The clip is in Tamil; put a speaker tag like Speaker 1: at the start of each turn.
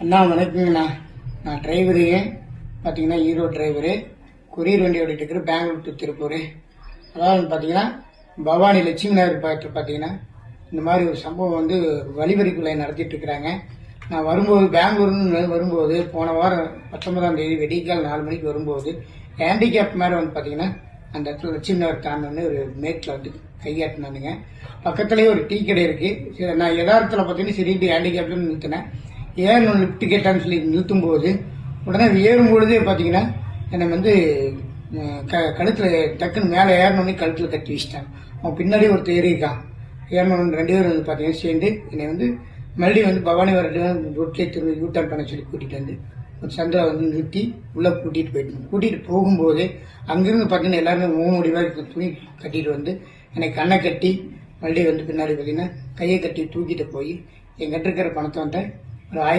Speaker 1: அண்ணா வணக்கங்கண்ணா. நான் டிரைவருங்க பார்த்தீங்கன்னா ஈரோடு டிரைவரு கொரியர் வண்டி ஓடிட்டு இருக்கிற பெங்களூர் டு திருப்பூர். அதாவது பார்த்தீங்கன்னா பவானி லட்சுமி நகர் பார்த்து பார்த்தீங்கன்னா இந்த மாதிரி ஒரு சம்பவம் வந்து வழிவரிக்குள்ளே நடத்திட்டு இருக்கிறாங்க. நான் வரும்போது பெங்களூர்னு வரும்போது போன வாரம் பத்தொன்பதாம் தேதி வெடிக்கால் நாலு மணிக்கு வரும்போது ஹேண்டிகேப் மேலே வந்து பார்த்தீங்கன்னா அந்த இடத்துல லட்சுமி நகர் தாண்டோன்னு ஒரு மேட்டில் வந்து கையாட்டினானுங்க. பக்கத்துலேயே ஒரு டீ கடை இருக்குது சரி நான் யதார்த்தத்தில் பார்த்தீங்கன்னா சரிட்டு ஹேண்டிகேப்ல நிறுத்தினேன். ஏன் லிஃப்ட் கேட்டான்னு சொல்லி நிறுத்தும் போது உடனே ஏறும் பொழுதே பார்த்தீங்கன்னா என்னை வந்து க கழுத்தில் டக்குன்னு மேலே ஏறணுன்னு கழுத்தில் கட்டி வச்சிட்டான் அவன் பின்னாடி ஒருத்தர் ஏறியிருக்கான் ஏறணுன்னு ரெண்டு பேரும் வந்து பார்த்தீங்கன்னா சேர்ந்து என்னை வந்து மறுபடியும் வந்து பவானி வர ரோட்லேயே திரும்ப யூட்டர்ன் பண்ண சொல்லி கூட்டிகிட்டு வந்து சந்திரா வந்து நிறுத்தி உள்ளே கூட்டிகிட்டு போயிட்டு கூட்டிகிட்டு போகும்போது அங்கேருந்து பார்த்தீங்கன்னா எல்லாருமே மூணு துணி கட்டிட்டு வந்து என்னை கண்ணை கட்டி மறுபடியும் வந்து பின்னாடி பார்த்தீங்கன்னா கையை கட்டி தூக்கிட்டு போய் என்கிட்ட இருக்கிற பணத்தை வந்து ஒரு ஆயிரத்தி